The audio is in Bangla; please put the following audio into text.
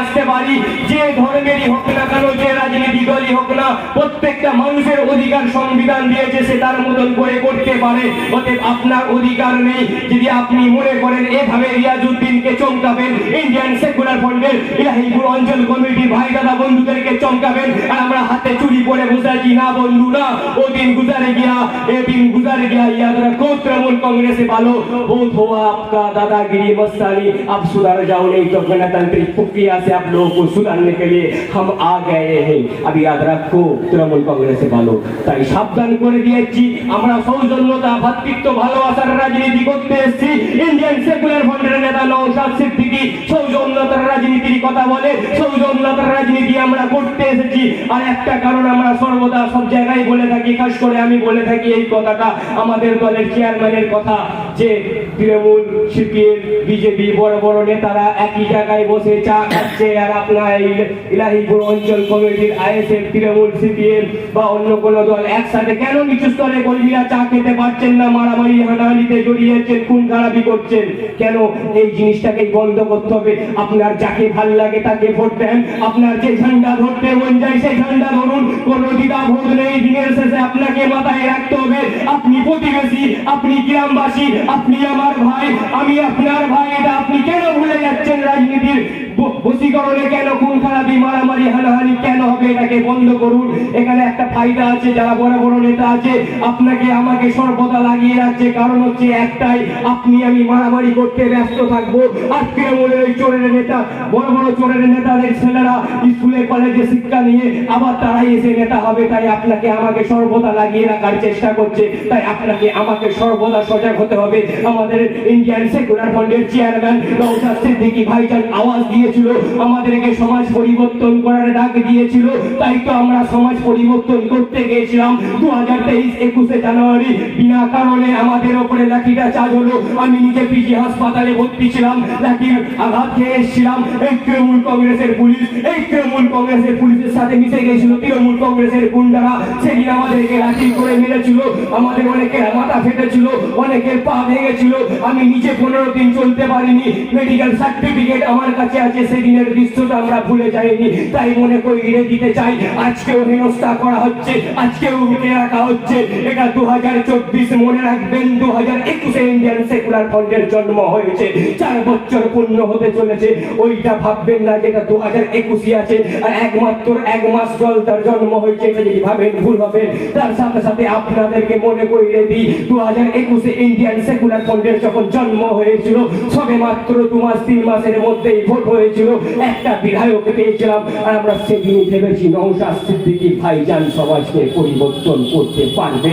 আসতে পারি। যে ধর্মেরই হোক না কেন, যে রাজনীতি দলই হোক না, প্রত্যেকটা মানুষের অধিকার সংবিধান দিয়েছে, সে তার মতন করে করতে পারে। অতএব আপনার অধিকার নেই। যদি আপনি মনে করেন, এভাবে রিয়াজুদ্দিনকে চমকাবেন ইন্ডিয়ান সেকুলার ফ্রন্টের ইলাহিপুর অঞ্চল কমিটি ভাই দাদা বন্ধুদেরকে চমকাবেন, আর আমরা হাতে চুরি করে বসাচ্ছি না বন্ধু না ও দিন গুজারে গিয়া এ দিন गुजर गया याद रखो तृणमूल कांग्रेस वालों बहुत हुआ आपका दादागिरी मस्तानी अब सुधर जाओ नहीं तो गणतांत्रिक प्रक्रिया से आप लोगों को सुधारने के लिए हम आ गए हैं अब याद रखो তৃণমূল কংগ্রেস ভালো তাই সাবধান করে দিয়েছি আমরা সৌজন্যতা ভাতৃত্ব ভালোবাসার রাজনীতি করতে এসেছি ইন্ডিয়ান সেকুলার ফ্রন্টের নেতা নওশাদ সিদ্দিকী সৌজন্যতার রাজনীতির কথা বলে সৌজন্যতার রাজনীতি আমরা করতে এসেছি আর একটা কারণ আমরা সর্বদা সব জায়গায় বলে থাকি, খাস করে আমি বলে থাকি এই কথাটা আমাদের দলের চেয়ারম্যানের কথা, যে তৃণমূল, সিপিএম, বিজেপি বড় বড় নেতারা একই জায়গায় বসে চা খাচ্ছে আর আপনার ইলাহিপুর অঞ্চল কমিটির আইএসএফ তৃণমূল, সিপিএম বা অন্য কোনো দল একসাথে কেন নিচু স্তরে কর্মীরা চা খেতে পারছেন না, মারামারি, হানাহানিতে জড়িয়েছেন খুন খারাপি করছেন? কেন এই জিনিসটাকে বন্ধ করতে হবে? আপনার যাকে ভালো লাগে তাকে ভোট দেন, আপনার যে ঝান্ডা ধরতে মন যায়, সেই ঝান্ডা ধরুন। কোনো দ্বিধা ভোট নেই, দিনের শেষে আপনাকে মাথায় রাখতে হবে, আপনি প্রতিবেশী, আপনি গ্রামবাসী, আপনি আমার ভাই, আমি আপনার ভাই, এটা আপনি কেন ব- কেন খুন খারাপি, মারামারি, হানাহানি কেন হবে এটাকে বন্ধ করুন? এখানে একটা ফায়দা আছে, যারা বড় বড় নেতা আছে, আপনাকে আমাকে সর্বদা লাগিয়ে রাখছে। কারণ হচ্ছে একটাই, আপনি আমি মারামারি করতে ব্যস্ত থাকব। আর তৃণমূলের ওই চোরের নেতা, বড় বড় চোরের নেতাদের ছেলেরা স্কুলে, কলেজে শিক্ষা নিয়ে আবার তারাই এসে নেতা হবে। তাই আপনাকে আমাকে সর্বদা লাগিয়ে রাখার চেষ্টা করছে। তাই আপনাকে আমাকে সর্বদা সজাগ হতে হবে। আমাদের ইন্ডিয়ান সেকুলার ফ্রন্টের চেয়ারম্যান নওশাদ সিদ্দিকী ভাইজান, আওয়াজ দিয়েছিল। আমাদেরকে সমাজ পরিবর্তন করার ডাক দিয়েছিল, তাই তো আমরা সমাজ পরিবর্তন করতে গিয়েছিলাম। দু হাজার তেইশ একুশে জানুয়ারি, বিনা কারণে আমাদের ওপরে লাঠিটা চার্জ হলো। আমি নিজে পিজি হাসপাতালে ভর্তি ছিলাম, লাঠির আঘাত খেয়ে এসেছিলাম। এই তৃণমূল কংগ্রেসের পুলিশ, এই তৃণমূল কংগ্রেসের পুলিশের সাথে মিশে গেছিল তৃণমূল কংগ্রেসের গুন্ডারা সেদিন আমাদেরকে লাঠি করে মেরেছিল। আমাদের অনেকের মাথা ফেটেছিল, অনেকের পা ভেঙেছিল। আমি নিজে পনেরো দিন চলতে পারিনি। মেডিকেল সার্টিফিকেট আমার কাছে আছে, সেদিনের দৃশ্যটা আমরা ভুলে যাইনি। তাই মনে করি দিতে চাই। আজকেও হেনস্থা করা হচ্ছে, আজকেও উঠে রাখা হচ্ছে। এটা দু হাজার চব্বিশ মনে রাখবেন দু হাজার একুশে ইন্ডিয়ান সেকুলার ফ্রন্টের জন্ম হয়েছে। চার বছর পূর্ণ হতে চলেছে। ওইটা ভাববেন না যেটা দু হাজার একুশে আছে। আর একমাত্র এক মাস জল তার জন্ম হয়েছে, এটা যদি ভাবেন, ভুল হবে তার সাথে সাথে আপনাদেরকে মনে করিয়ে দিই দু হাজার একুশে ইন্ডিয়ান সেকুলার ফ্রন্টের যখন জন্ম হয়েছিল, সবে মাত্র দু মাস, তিন মাসের মধ্যেই ভোট হয়েছিল। একটা বিধায়ক পেয়েছিলাম আর আমরা সেদিনই ভেবেছি নৌশাস্তির দিকে ভাইজান সমাজকে পরিবর্তন করতে পারবে।